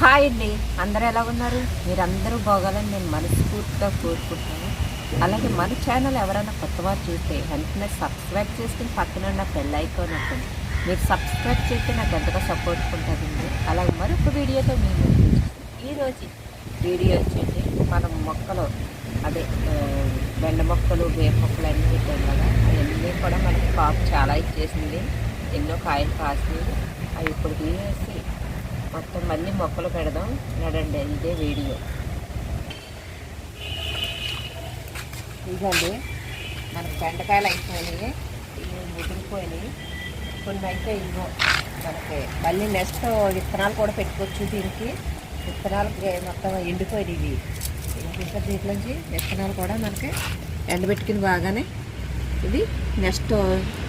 Hi అండి. అందరూ ఎలా ఉన్నారు? మీరందరూ బాగాలని నేను మనస్ఫూర్తిగా కోరుకుంటున్నాను. అలాగే మన ఛానల్ ఎవరైనా కొత్త వారు చూస్తే వెంటనే సబ్స్క్రైబ్ చేసుకుని పక్కన ఉన్న బెల్ ఐకాన్ ఉంటుంది మీరు సబ్స్క్రైబ్ చేస్తే నాకు ఎంతగా సపోర్ట్ ఉంటుందండి. అలాగే మరొక వీడియోతో మేము ఈరోజు వీడియో వచ్చేసి మనం మొక్కలు అదే బెండ మొక్కలు వేప మొక్కలు అన్నీ పెట్టాం కదా. అవన్నీ కూడా మనకి కాపు చాలా ఇచ్చేసింది. ఎన్నో కాయలు కాసినాయి అవి ఇప్పుడు తీసేసి మొత్తం మళ్ళీ మొక్కలు పెడదాం. నడండి ఇదే వీడియో. ఇదండి మనకు బెండకాయలు అయిపోయినాయి. ఇవి ముదిరిపోయినాయి. కొన్ని అయితే ఇవ్వ. మనకి మళ్ళీ నెక్స్ట్ విత్తనాలు కూడా పెట్టుకోవచ్చు దీనికి. విత్తనాలు మొత్తం ఎండిపోయినాయి ఇవి. ఇంకా దీంట్లోంచి విత్తనాలు కూడా మనకి ఎండబెట్టుకుని బాగానే ఇది నెక్స్ట్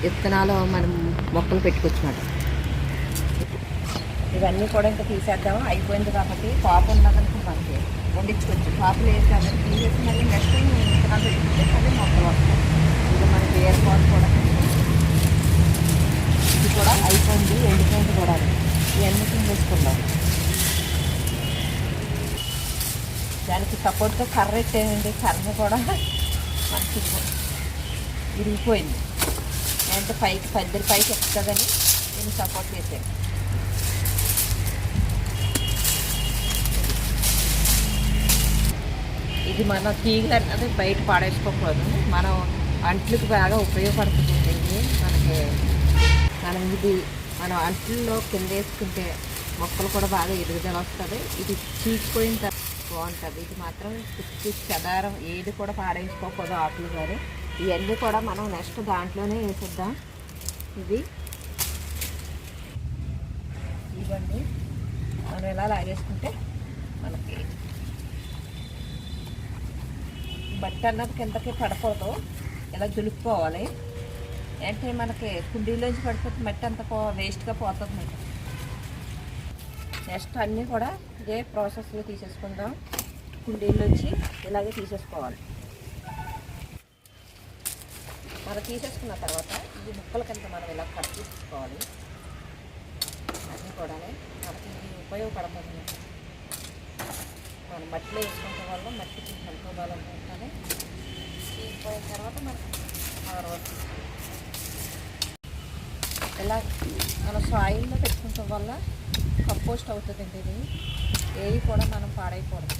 విత్తనాలు మనం మొక్కలు పెట్టుకోవచ్చు అన్నమాట. ఇవన్నీ కూడా ఇంకా తీసేద్దాం. అయిపోయింది కాబట్టి పాపు ఉన్నదనుకో మనకి వండించుకోవచ్చు. పాపు లేదు కాబట్టి తీసేసి మళ్ళీ నెక్స్ట్ విత్తనాలు పెట్టుకుంటే మొక్కలు వస్తాయి. ఇది మనకి ఏర్పాటు కూడా ఇది కూడా అయిపోయింది ఎండిపోయింది కూడా. ఇవన్నీ తీసుకుందాం దానికి సపోర్ట్గా కర్ర పెట్టేయండి కర్ర కూడా మనకి విరిగిపోయింది. అంటే పైకి పద్దరి పైకి ఎక్కుతుందని నేను సపోర్ట్ చేసాను ఇది మన తీగలు అన్నది బయట పాడేసుకోకూడదు. మనం అంట్లకు బాగా ఉపయోగపడుతుంది ఇది మనకి మనం ఇది మనం అంట్లలో కింద వేసుకుంటే మొక్కలు కూడా బాగా ఎదుగుదల వస్తుంది. ఇది చీకిపోయిన తర్వాత బాగుంటుంది. ఇది మాత్రం పిచ్చి చదారం ఏది కూడా పాడేసుకోకూడదు ఆకులు కానీ ఇవన్నీ కూడా మనం నెక్స్ట్ దాంట్లోనే వేసేద్దాం. ఇది ఇవ్వండి మనం ఎలా లాగేసుకుంటే మనకి బట్ట అన్నది కిందకి పడకూడదు. ఇలా దులుపుకోవాలి. అంటే మనకి కుండీలోంచి పడిపోతే మట్టి అంత పో వేస్ట్గా పోతుంది మీకు నెక్స్ట్ అన్నీ కూడా ఇదే ప్రాసెస్లో తీసేసుకుందాం. కుండీలోంచి ఇలాగే తీసేసుకోవాలి. మనం తీసేసుకున్న తర్వాత ఇది ముక్కల కింద మనం ఇలా కట్ చేసుకోవాలి. అన్నీ కూడా మనకి ఇది వేసుకోవాలి మనం మట్టిలో వేసుకోవడం వల్ల మట్టికి ఎంతో ఉంటుంది తీసిపోయిన తర్వాత మనకు ఆరవచ్చు ఇలా మన సాయిల్లో పెట్టుకుంటాం వల్ల కంపోస్ట్ అవుతుందండి ఇది. ఏవి కూడా మనం పాడైపోవడం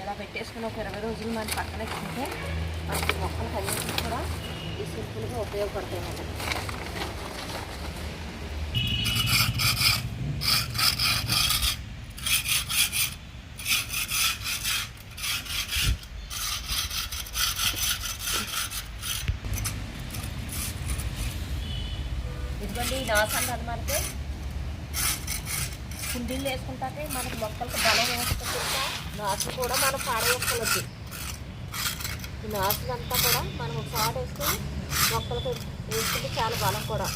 ఇలా పెట్టేసుకుని ఒక ఇరవై రోజులు మనం పక్కన పెట్టుకుంటే మనకి మొక్కలు కలిసి కూడా ఈ సింపుల్గా ఉపయోగపడతాయి అన్నమాట అది మనకి. కుండీలు వేసుకుంటాకే మనకి మొక్కలకు బలం వేసుకుంటా నాసు కూడా మనం పాడేసుకోవద్దు ఈ నాసులంతా కూడా మనం ఒక వేసుకొని మొక్కలకు వేసుకుంటే చాలా బలం కూడా.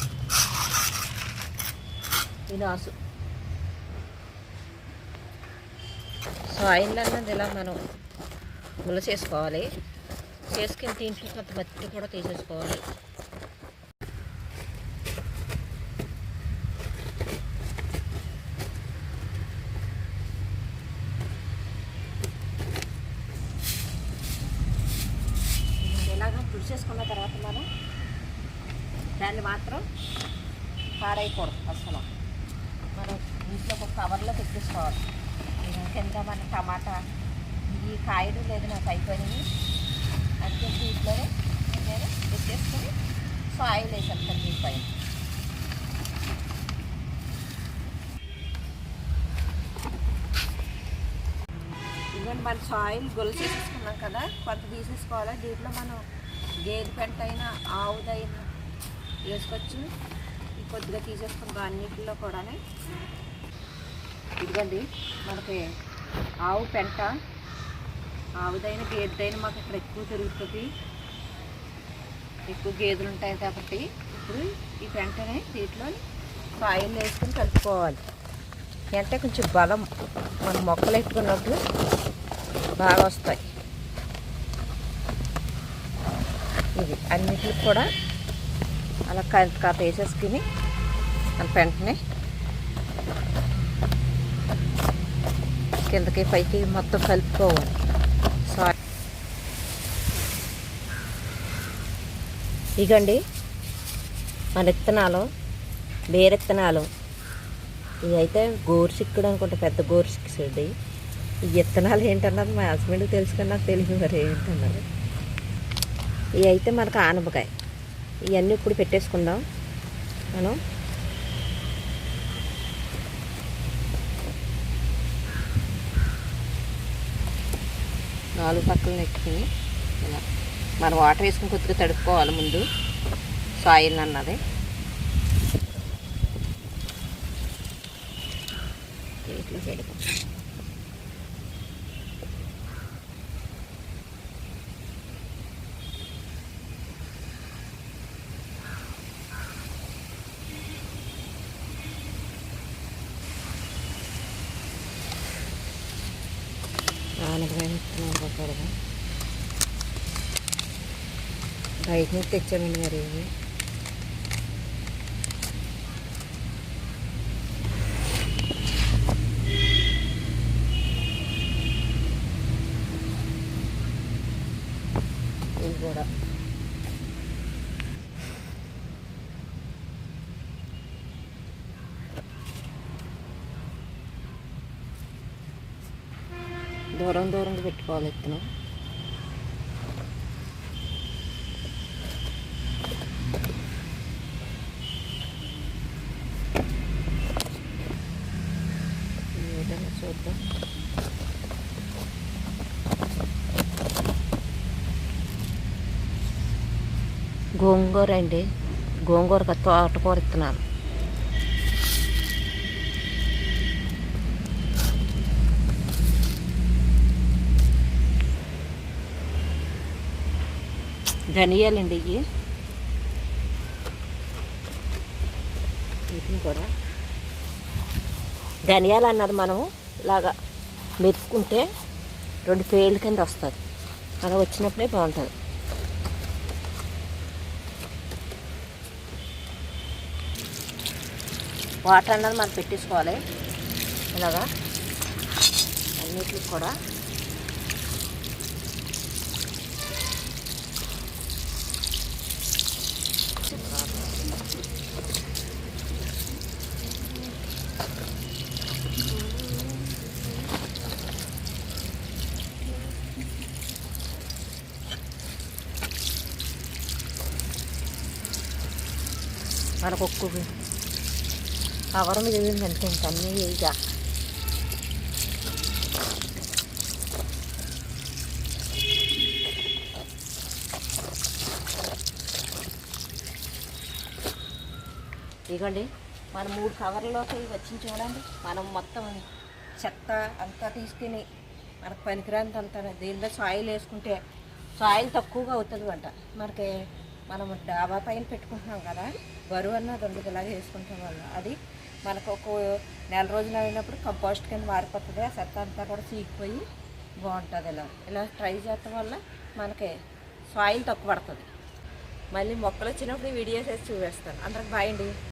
ఈ నాసు. సాయిల్ అన్నది ఇలా మనం ముల చేసుకోవాలి చేసుకుని దీంట్లో కొంత మట్టి కూడా తీసేసుకోవాలి ఇలాగ తీసుకున్న తర్వాత మనం దాన్ని మాత్రం పాడైకూడదు అసలు మనం ఇంట్లో ఒక కవర్లో పెట్టేసుకోవాలి. కింద మన టమాటా ఈ కాయలు లేదు నాకు అయిపోయినాయి అందుకే దీంట్లోనే నేను పెట్టేసుకొని సో ఆయిల్ వేసేస్తాను దీనిపైన ఇవన్నీ మన సాయిల్ గొలుసు తీసుకున్నాం కదా. కొంత తీసేసుకోవాలి? దీంట్లో మనం గేదె పెంట అయినా ఆవుదైనా వేసుకోవచ్చు కొద్దిగా తీసేసుకుంటాం అన్నిటిలో కూడా ఇదిగోండి మనకి ఆవు పెంట ఆవుదైన గేదెదైన మాకు ఇక్కడ ఎక్కువ తిరుగుతుంది ఎక్కువ గేదెలు ఉంటాయి కాబట్టి ఇప్పుడు ఈ పెంటని దీంట్లో కాయలు వేసుకొని కలుపుకోవాలి. అంటే కొంచెం బలం మన మొక్కలు ఎట్టుకున్నప్పుడు బాగా వస్తాయి. ఇది అన్నిటికి కూడా అలా కాత వేసేసుకుని వెంటనే కిందకి పైకి మొత్తం కలుపుకోవాలి. సారీ ఇగండి మన విత్తనాలు బేరెత్తనాలు ఇవి అయితే గోరుచిక్కుడు అనుకుంటా పెద్ద గోరుచిక్కుడు ఈ విత్తనాలు ఏంటన్నది మా హస్బెండ్కి తెలుసుకుని నాకు తెలియదు మరి ఏంటన్నది. ఇవి అయితే మనకు ఆనపకాయ. ఇవన్నీ ఇప్పుడు పెట్టేసుకుందాం. మనం నాలుగు పక్కలు నెట్టుకుని ఇలా మనం వాటర్ వేసుకుని కొద్దిగా తడుపుకోవాలి ముందు. సాయిల్ అన్నది. ఇట్లా పెడతాం ఆనపకాయ విత్తనాలు పక్కడదాం బయట నుంచి తెచ్చామండి మరి ఇవి ఇవి కూడా దూరం దూరంగా పెట్టుకోవాలి ఇత్తనం చూద్దాం. గోంగూర అండి. గోంగూర తోటకూర ఇత్తనాలు ధనియాలండి ఇవి. వీటిని కూడా ధనియాలు అన్నది మనం ఇలాగా మెరుపుకుంటే రెండు పేర్ల కింద వస్తుంది. అలా వచ్చినప్పుడే బాగుంటుంది. వాటర్ అన్నది మనం పెట్టేసుకోవాలి. ఇలాగా అన్నిటికి కూడా మనకు ఒక్క కవర్ మీద ఎంత ఇంత అన్నీ ఇక. ఇదిగోండి మనం మూడు కవర్లోకి వచ్చింది చూడండి. మనం మొత్తం చెత్త అంతా తీసుకుని మనకు పనికిరాంత అంతా దీనిలో సాయిల్ వేసుకుంటే సాయిల్ తక్కువగా అవుతుంది అంట మనకి మనం డాబా పైన పెట్టుకుంటున్నాం కదా బరువు అన్నది ఉండదు ఇలాగే వేసుకుంటాం వల్ల అది మనకు ఒక నెల రోజులు అయినప్పుడు కంపోస్ట్ కింద మారిపోతుంది. ఆ చెత్త అంతా కూడా చీకిపోయి బాగుంటుంది ఇలా. ఇలా ట్రై చేయటం వల్ల మనకి సాయిల్ తక్కువ పడుతుంది. మళ్ళీ మొక్కలు వచ్చినప్పుడు వీడియోస్ వేసి చూపిస్తాను. అందరికి బాయ్ అండి.